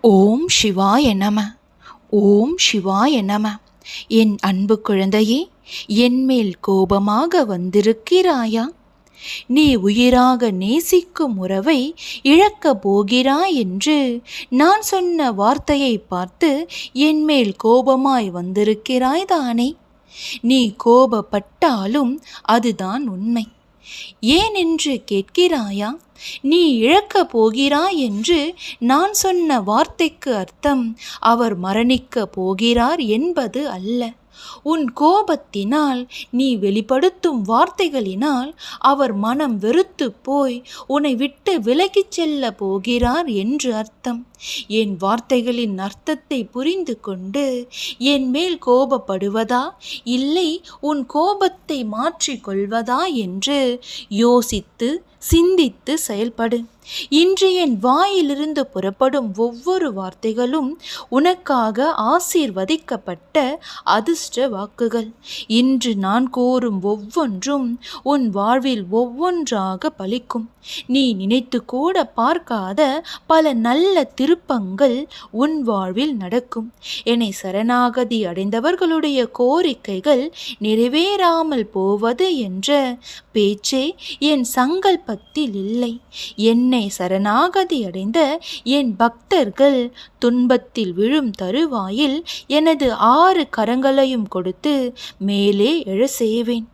ஓம் சிவாய நம. ஓம் சிவாய நம. என் அன்பு குழந்தையே என்மேல் கோபமாக வந்திருக்கிறாயா? நீ உயிராக நேசிக்கும் உறவை இழக்கப் போகிறாய் என்று நான் சொன்ன வார்த்தையை பார்த்து என்மேல் கோபமாய் வந்திருக்கிறாய் தானே. நீ கோபப்பட்டாலும் அதுதான் உண்மை. ஏன் என்று கேட்கிறாயா? நீ இழக்கப் போகிறாய் என்று நான் சொன்ன வார்த்தைக்கு அர்த்தம் அவர் மரணிக்கப் போகிறார் என்பது அல்ல. உன் கோபத்தினால் நீ வெளிப்படுத்தும் வார்த்தைகளினால் அவர் மனம் வெறுத்து போய் உன்னை விட்டு விலகிச் செல்ல போகிறார் என்று அர்த்தம். என் வார்த்தைகளின் அர்த்தத்தை புரிந்து கொண்டு என் மேல் கோபப்படுவதா? இல்லை உன் கோபத்தை மாற்றிக்கொள்வதா என்று யோசித்து சிந்தித்து செயல்படு. இன்று என் வாயிலிருந்து புறப்படும் ஒவ்வொரு வார்த்தைகளும் உனக்காக ஆசீர்வதிக்கப்பட்ட அதிர்ஷ்ட வாக்குகள். இன்று நான் கூறும் ஒவ்வொன்றும் உன் வாழ்வில் ஒவ்வொன்றாக பலிக்கும். நீ நினைத்து கூட பார்க்காத பல நல்ல திருப்பங்கள் உன் வாழ்வில் நடக்கும். என்னை சரணாகதி அடைந்தவர்களுடைய கோரிக்கைகள் நிறைவேறாமல் போவது என்ற பேச்சே என் சங்கல்பத்தில் இல்லை. என்னை சரணாகதி அடைந்த என் பக்தர்கள் துன்பத்தில் விழும் தருவாயில் எனது ஆறு கரங்களையும் கொடுத்து மேலே எழ செய்வேன்.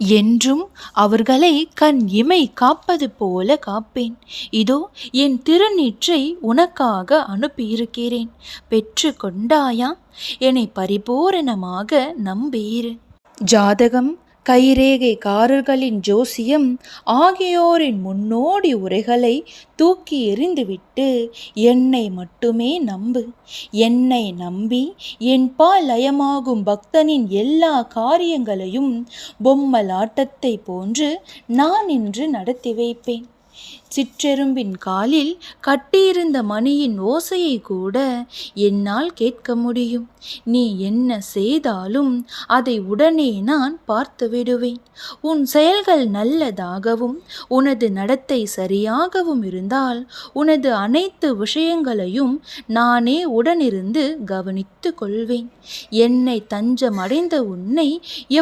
என்றும் அவர்களை கண் இமை காப்பது போல காப்பேன். இதோ என் திருநீற்றை உனக்காக அனுப்பியிருக்கிறேன். பெற்று கொண்டாயா என்னை பரிபூரணமாக நம்பியிரு ஜாதகம் கைரேகைக்காரர்களின் ஜோசியம் ஆகியோரின் முன்னோடி உரைகளை தூக்கி எறிந்துவிட்டு என்னை மட்டுமே நம்பு. என்னை நம்பி என் பால் லயமாகும் பக்தனின் எல்லா காரியங்களையும் பொம்மலாட்டத்தை போன்று நான் இன்று நடத்தி வைப்பேன். சிற்றெரும்பின் காலில் கட்டியிருந்த மணியின் ஓசையை கூட என்னால் கேட்க முடியும். நீ என்ன செய்தாலும் அதை உடனே நான் பார்த்து விடுவேன். உன் செயல்கள் நல்லதாகவும் உனது நடத்தை சரியாகவும் இருந்தால் உனது அனைத்து விஷயங்களையும் நானே உடனிருந்து கவனித்து கொள்வேன். என்னை தஞ்சம் அடைந்த உன்னை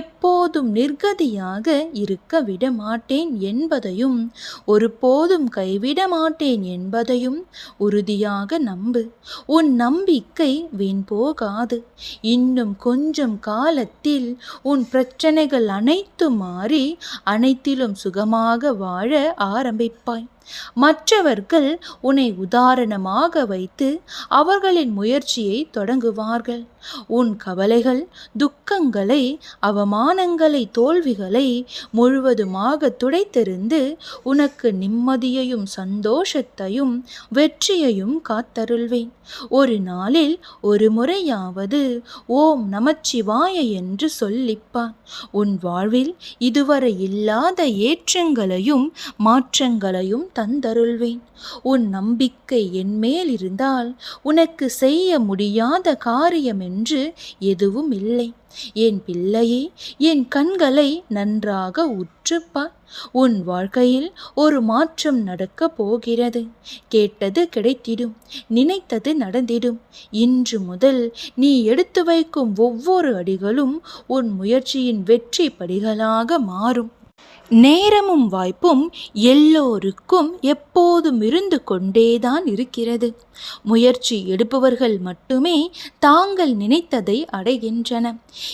எப்போதும் நிர்கதியாக இருக்க விட மாட்டேன் என்பதையும் ஒருபோதும் கைவிட மாட்டேன் என்பதையும் உறுதியாக நம்பு. உன் நம்பிக்கை வீண் போகாது. இன்னும் கொஞ்சம் காலத்தில் உன் பிரச்சனைகள் அனைத்தும் மாறி அனைத்திலும் சுகமாக வாழ ஆரம்பிப்பாய். மற்றவர்கள் உன்னை உதாரணமாக வைத்து அவர்களின் முயற்சியை தொடங்குவார்கள். உன் கவலைகள் துக்கங்களை அவமானங்களை தோல்விகளை முழுவதுமாக துடைத்தெறிந்து உனக்கு நிம்மதியையும் சந்தோஷத்தையும் வெற்றியையும் காத்தருள்வேன். ஒரு நாளில் ஒரு முறையாவது ஓம் நமச்சிவாய என்று சொல்லிப்பான். உன் வாழ்வில் இதுவரை இல்லாத ஏற்றங்களையும் மாற்றங்களையும் தந்தருள்வேன். உன் நம்பிக்கை என்மேல் இருந்தால் உனக்கு செய்ய முடியாத காரியம் என்று எதுவும் இல்லை. என் பிள்ளையே என் கண்களை நன்றாக உற்றுப்பார். உன் வாழ்க்கையில் ஒரு மாற்றம் நடக்கப் போகிறது. கேட்டது கிடைத்திடும் நினைத்தது நடந்திடும். இன்று முதல் நீ எடுத்து வைக்கும் ஒவ்வொரு அடிகளும் உன் முயற்சியின் வெற்றி படிகளாக மாறும். நேரமும் வாய்ப்பும் எல்லோருக்கும் எப்போதும் இருந்து கொண்டேதான் இருக்கிறது. முயற்சி எடுப்பவர்கள் மட்டுமே தாங்கள் நினைத்ததை அடைகின்றன.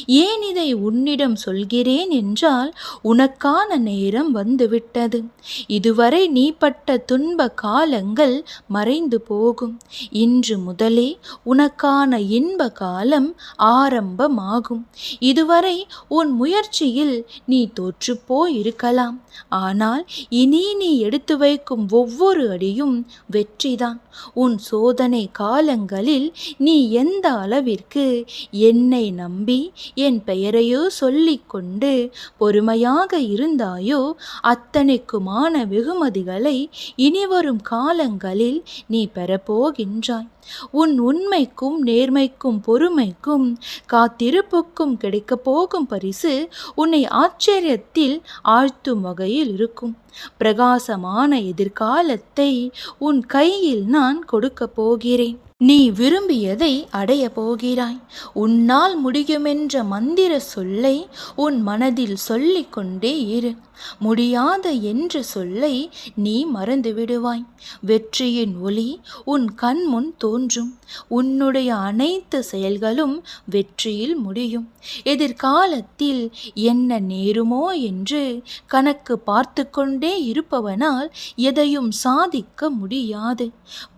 ஏன் இதை உன்னிடம் சொல்கிறேன் என்றால் உனக்கான நேரம் வந்துவிட்டது. இதுவரை நீ பட்ட துன்ப காலங்கள் மறைந்து போகும். இன்று முதலே உனக்கான இன்ப காலம் ஆரம்பமாகும். இதுவரை உன் முயற்சியில் நீ தோற்றுப்போயிருக்கலாம் ஆனால் இனி நீ எடுத்து வைக்கும் ஒவ்வொரு அடியும் வெற்றிதான். உன் சோதனை காலங்களில் நீ எந்த அளவிற்கு என்னை நம்பி என் பெயரையோ சொல்லிக்கொண்டு பொறுமையாக இருந்தாயோ அத்தனைக்குமான வெகுமதிகளை இனிவரும் காலங்களில் நீ பெறப்போகின்றாய். உன் உண்மைக்கும் நேர்மைக்கும் பொறுமைக்கும் காத்திருப்புக்கும் கிடைக்கப் போகும் பரிசு உன்னை ஆச்சரியத்தில் ஆழ்த்தும் வகையில் இருக்கும். பிரகாசமான எதிர்காலத்தை உன் கையில் நான் கொடுக்கப் போகிறேன். நீ விரும்பியதை அடைய போகிறாய். உன்னால் முடியுமென்ற மந்திர சொல்லை உன் மனதில் சொல்லிக்கொண்டே இரு. முடியாத என்ற சொல்லை நீ மறந்து விடுவாய் வெற்றியின் ஒளி உன் கண் முன் தோன்றும். உன்னுடைய அனைத்து செயல்களும் வெற்றியில் முடியும். எதிர்காலத்தில் என்ன நேருமோ என்று கணக்கு பார்த்து கொண்டே இருப்பவனால் எதையும் சாதிக்க முடியாது.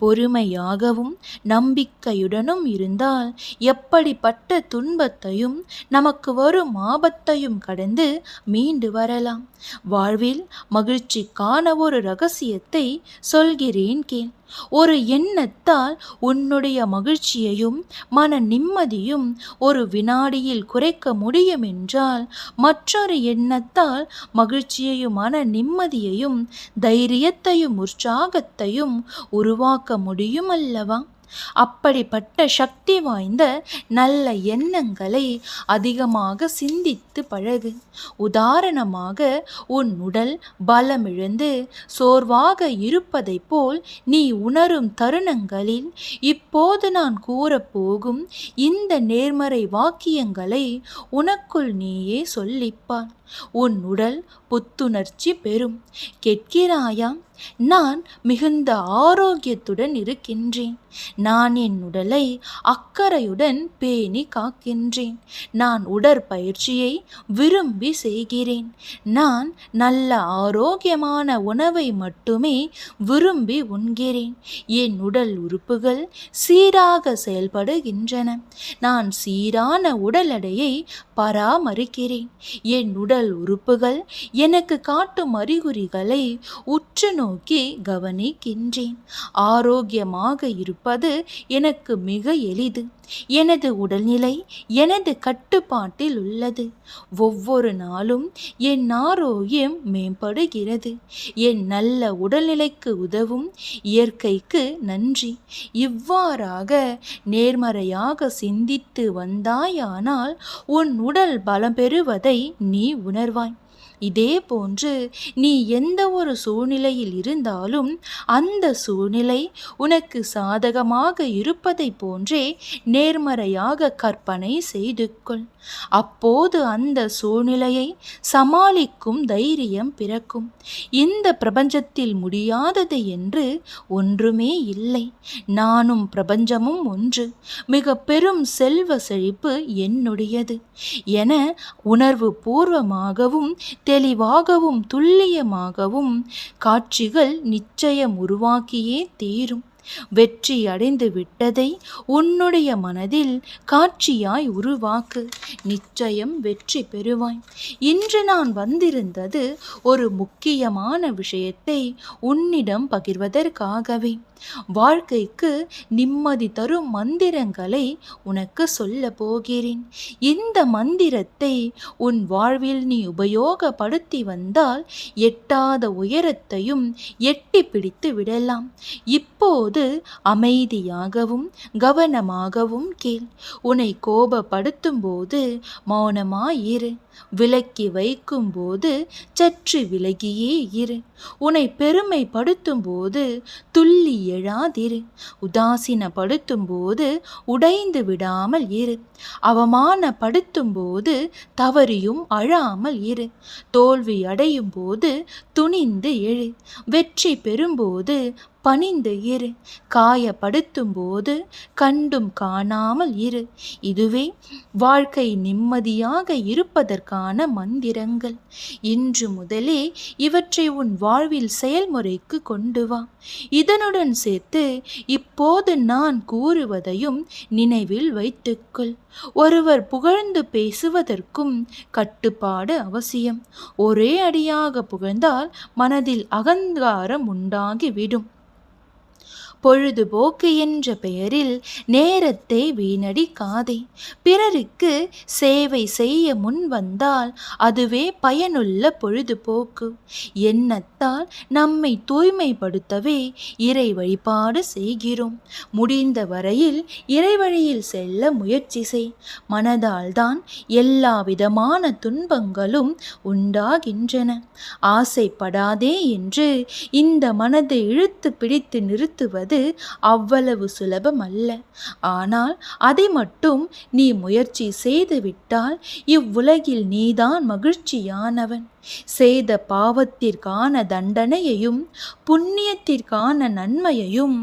பொறுமையாகவும் நம்பிக்கையுடனும் இருந்தால் எப்படிப்பட்ட துன்பத்தையும் நமக்கு வரும் ஆபத்தையும் கடந்து மீண்டு வரலாம். வாழ்வில் மகிழ்ச்சிக்கான ஒரு ரகசியத்தை சொல்கிறேன் கேள். ஒரு எண்ணத்தால் உன்னுடைய மகிழ்ச்சியையும் மன நிம்மதியும் ஒரு வினாடியில் குறைக்க முடியும் என்றால் மற்றொரு எண்ணத்தால் மகிழ்ச்சியையும் மன நிம்மதியையும் தைரியத்தையும் உற்சாகத்தையும் உருவாக்க முடியும் அல்லவா? அப்படிப்பட்ட சக்தி வாய்ந்த நல்ல எண்ணங்களை அதிகமாக சிந்தித்து பழகு. உதாரணமாக உன் உடல் பலமிழந்து சோர்வாக இருப்பதைப் போல் நீ உணரும் தருணங்களில் இப்போது நான் கூறப்போகும் இந்த நேர்மறை வாக்கியங்களை உனக்குள் நீயே சொல்லிப்பார் உன் உடல் புத்துணர்ச்சி பெறும். கேட்கிறாயா நான் மிகுந்த ஆரோக்கியத்துடன் இருக்கின்றேன். நான் என் உடலை அக்கறையுடன் பேணி காக்கின்றேன். நான் உடற்பயிற்சியை விரும்பி செய்கிறேன். நான் நல்ல ஆரோக்கியமான உணவை மட்டுமே விரும்பி உண்கிறேன். என் உடல் உறுப்புகள் சீராக செயல்படுகின்றன. நான் சீரான உடல் எடையை பராமரிக்கிறேன். என் உடல் உறுப்புகள் எனக்கு காட்டும் அறிகுறிகளை உற்று நோக்கி கவனிக்கின்றேன். ஆரோக்கியமாக இருப்பது எனக்கு மிக எளிது. எனது உடல்நிலை எனது கட்டுப்பாட்டில் உள்ளது. ஒவ்வொரு நாளும் என் ஆரோக்கியம் மேம்படுகிறது. என் நல்ல உடல்நிலைக்கு உதவும் இயற்கைக்கு நன்றி. இவ்வாறாக நேர்மறையாக சிந்தித்து வந்தாயானால் உன் உடல் பலம் பெறுவதை நீ உணர்வாய். இதே போன்று நீ எந்த ஒரு சூழ்நிலையில் இருந்தாலும் அந்த சூழ்நிலை உனக்கு சாதகமாக இருப்பதை போன்றே நேர்மறையாக கற்பனை செய்து கொள். அப்போது அந்த சூழ்நிலையை சமாளிக்கும் தைரியம் பிறக்கும். இந்த பிரபஞ்சத்தில் முடியாதது என்று ஒன்றுமே இல்லை. நானும் பிரபஞ்சமும் ஒன்று. மிக பெரும் செல்வ செழிப்பு என்னுடையது. என உணர்வு பூர்வமாகவும் தெளிவாகவும் துல்லியமாகவும் காட்சிகள் நிச்சயம் உருவாக்கியே தீரும். வெற்றி அடைந்து விட்டதை உன்னுடைய மனதில் காட்சியாய் உருவாக்கு. நிச்சயம் வெற்றி பெறுவாய். இன்று நான் வந்திருந்தது ஒரு முக்கியமான விஷயத்தை உன்னிடம் பகிர்வதற்காகவே. வாழ்க்கைக்கு நிம்மதி தரும் மந்திரங்களை உனக்கு சொல்ல போகிறேன். இந்த மந்திரத்தை உன் வாழ்வில் நீ உபயோகப்படுத்தி வந்தால் எட்டாத உயரத்தையும் எட்டி பிடித்து விடலாம். இப்போது அமைதியாகவும் கவனமாகவும் கேள். உன்னை கோபப்படுத்தும் போது மௌனமாயிரு. விலக்கி வைக்கும்போது சற்று விலகியே இரு. உன்னை பெருமைப்படுத்தும் போது துல்லிய எழாதிரு. உதாசீனப்படுத்தும் போது உடைந்து விடாமல் இரு. அவமானப்படுத்தும் போது தவறியும் அழாமல் இரு. தோல்வி அடையும் போது துணிந்து எழு. வெற்றி பெறும்போது பணிந்து இரு. காயப்படுத்தும் போது கண்டும் காணாமல் இரு. இதுவே வாழ்க்கை நிம்மதியாக இருப்பதற்கான மந்திரங்கள். இன்று முதலே இவற்றை உன் வாழ்வில் செயல்முறைக்கு கொண்டு வா. இதனுடன் சேர்த்து இப்போது நான் கூறுவதையும் நினைவில் வைத்துக்கொள். ஒருவர் புகழ்ந்து பேசுவதற்கும் கட்டுப்பாடு அவசியம். ஒரே அடியாக புகழ்ந்தால் மனதில் அகங்காரம் உண்டாகிவிடும். பொழுதுபோக்கு என்ற பெயரில் நேரத்தை வீணடிக்காதே பிறருக்கு சேவை செய்ய முன் வந்தால் அதுவே பயனுள்ள பொழுதுபோக்கு. எண்ணத்தால் நம்மை தூய்மைப்படுத்தவே இறை வழிபாடு செய்கிறோம். முடிந்த வரையில் இறைவழியில் செல்ல முயற்சி செய். மனதால்தான் எல்லா விதமான துன்பங்களும் உண்டாகின்றன. ஆசைப்படாதே என்று இந்த மனதை இழுத்து பிடித்து நிறுத்துவது அவ்வளவு சுலபம் அல்ல. ஆனால் அதை மட்டும் நீ முயற்சி செய்துவிட்டால் இவ்வுலகில் நீதான் மகிழ்ச்சியானவன். செய்த பாவத்திற்கான தண்டனையையும் புண்ணியத்திற்கான நன்மையையும்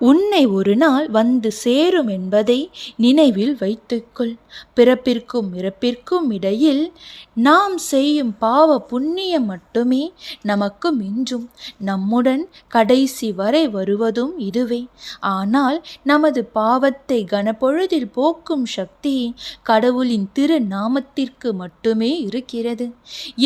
உன்னை ஒரு நாள் வந்து சேரும் என்பதை நினைவில் வைத்துக்கொள். பிறப்பிற்கும் இறப்பிற்கும் இடையில் நாம் செய்யும் பாவ புண்ணியம் மட்டுமே நமக்கு மிஞ்சும். நம்முடன் கடைசி வரை வருவதும் இதுவே. ஆனால் நமது பாவத்தை கனப்பொழுதில் போக்கும் சக்தி கடவுளின் திரு நாமத்திற்கு மட்டுமே இருக்கிறது.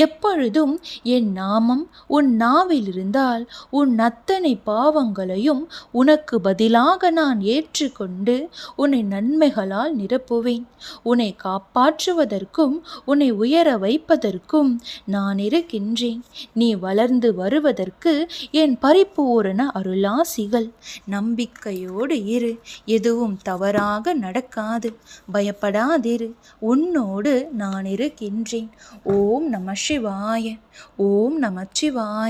எப்பொழுதும் என் நாமம் உன் நாவில் இருந்தால் உன் அத்தனை பாவங்களையும் உனக்கு பதிலாக நான் ஏற்றுக்கொண்டு உன்னை நன்மைகளால் நிரப்புவேன். உன்னை காப்பாற்றுவதற்கும் உன்னை உயர வைப்பதற்கும் நான் இருக்கின்றேன். நீ வளர்ந்து வருவதற்கு என் பரிபூரண அருளாசிகள். நம்பிக்கையோடு இரு. எதுவும் தவறாக நடக்காது. பயப்படாதிரு. உன்னோடு நான் இருக்கின்றேன். ஓம் நம சிவாய. ஓம் நமச்சிவாய